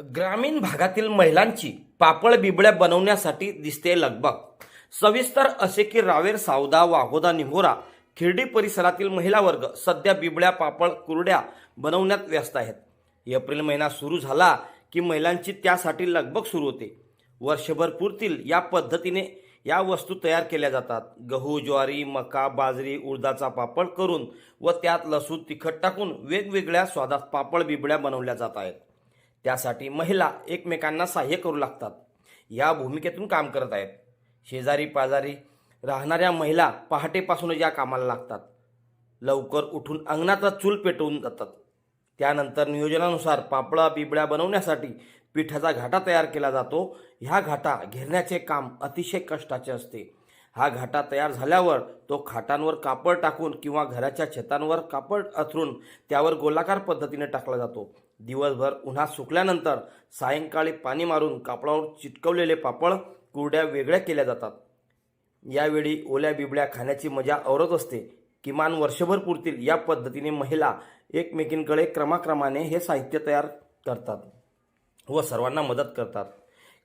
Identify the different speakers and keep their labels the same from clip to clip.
Speaker 1: ग्रामीण भागातील महिलांची पापड बिबळ्या बनवण्यासाठी दिसते लगबग. सविस्तर असे की रावेर सावदा वाघोदा निहोरा खिर्डी परिसरातील महिला वर्ग सध्या बिबळ्या पापड कुरड्या बनवण्यात व्यस्त आहेत. एप्रिल महिना सुरू झाला की महिलांची त्यासाठी लगबग सुरू होते. वर्षभर पुरतील या पद्धतीने या वस्तू तयार केल्या जातात. गहू ज्वारी मका बाजरी उडदाचा पापड करून व त्यात लसूण तिखट टाकून वेगवेगळ्या स्वादात पापड बिबड्या बनवल्या जात आहेत. त्यासाठी महिला एकमेकांना सहाय्य करू लागतात. या भूमिकेतून काम करत आहेत. शेजारी पाजारी राहणाऱ्या महिला पहाटेपासूनच या कामाला लागतात. लवकर उठून अंगणाचा चूल पेटवून जातात. त्यानंतर नियोजनानुसार पापडा बिबड्या बनवण्यासाठी पिठाचा घाटा तयार केला जातो. ह्या घाटा घेरण्याचे काम अतिशय कष्टाचे असते. हा घाटा तयार झाल्यावर तो खाटांवर कापड टाकून किंवा घराच्या छतांवर कापड अथरून त्यावर गोलाकार पद्धतीने टाकला जातो. दिवसभर उन्हात सुकल्यानंतर सायंकाळी पाणी मारून कापडावर चिटकवलेले पापड कुरड्या वेगळ्या केल्या जातात. यावेळी ओल्या बिबड्या खाण्याची मजा औरत असते. किमान वर्षभर पुरतील या पद्धतीने महिला एकमेकींकडे क्रमाक्रमाने हे साहित्य तयार करतात व सर्वांना मदत करतात.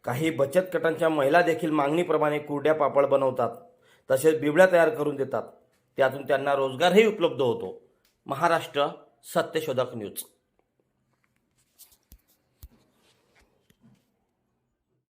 Speaker 1: काही बचत गटांच्या महिला देखील मागणीप्रमाणे कुरड्या पापड बनवतात तसेच बिबड्या तयार करून देतात. त्यातून त्यांना रोजगारही उपलब्ध होतो. महाराष्ट्र सत्यशोधक न्यूज.